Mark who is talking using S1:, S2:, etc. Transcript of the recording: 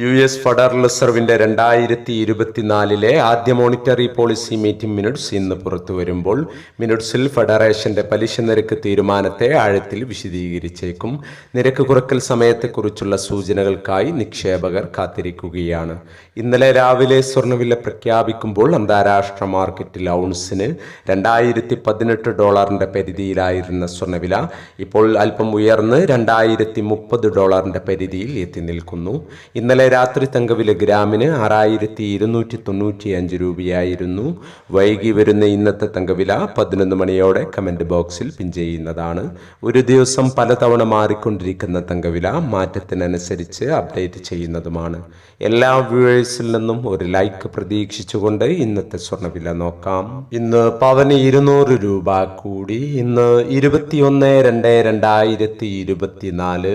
S1: U S federal റിസർവിന്റെ രണ്ടായിരത്തി ഇരുപത്തിനാലിലെ ആദ്യ മോണിറ്ററി പോളിസി മീറ്റിംഗ് മിനിറ്റ്സ് ഇന്ന് പുറത്തു വരുമ്പോൾ മിനിറ്റ്സിൽ ഫെഡറേഷന്റെ പലിശ നിരക്ക് തീരുമാനത്തെ ആഴത്തിൽ വിശദീകരിച്ചേക്കും. നിരക്ക് കുറക്കൽ സമയത്തെക്കുറിച്ചുള്ള സൂചനകൾക്കായി നിക്ഷേപകർ കാത്തിരിക്കുകയാണ്. ഇന്നലെ രാവിലെ സ്വർണവില പ്രഖ്യാപിക്കുമ്പോൾ അന്താരാഷ്ട്ര മാർക്കറ്റിൽ ഔൺസിന് രണ്ടായിരത്തി പതിനെട്ട് ഡോളറിന്റെ പരിധിയിലായിരുന്ന സ്വർണവില ഇപ്പോൾ അല്പം ഉയർന്ന് രണ്ടായിരത്തി മുപ്പത് ഡോളറിന്റെ പരിധിയിൽ എത്തി നിൽക്കുന്നു. ഇന്നലെ രാത്രി തങ്കവിലെ ഗ്രാമിന് ആറായിരത്തി ഇരുന്നൂറ്റി തൊണ്ണൂറ്റി അഞ്ച് രൂപയായിരുന്നു. വൈകി വരുന്ന ഇന്നത്തെ തങ്കവില പതിനൊന്ന് മണിയോടെ കമന്റ് ബോക്സിൽ പിൻ ചെയ്യുന്നതാണ്. ഒരു ദിവസം പലതവണ മാറിക്കൊണ്ടിരിക്കുന്ന തങ്കവില മാറ്റത്തിനനുസരിച്ച് അപ്ഡേറ്റ് ചെയ്യുന്നതുമാണ്. എല്ലാ വ്യൂവേഴ്സിൽ നിന്നും ഒരു ലൈക്ക് പ്രതീക്ഷിച്ചുകൊണ്ട് ഇന്നത്തെ സ്വർണവില നോക്കാം. ഇന്ന് പവന് ഇരുന്നൂറ് രൂപ കൂടി. ഇന്ന് ഇരുപത്തിയൊന്ന് രണ്ട് രണ്ടായിരത്തി ഇരുപത്തിനാല്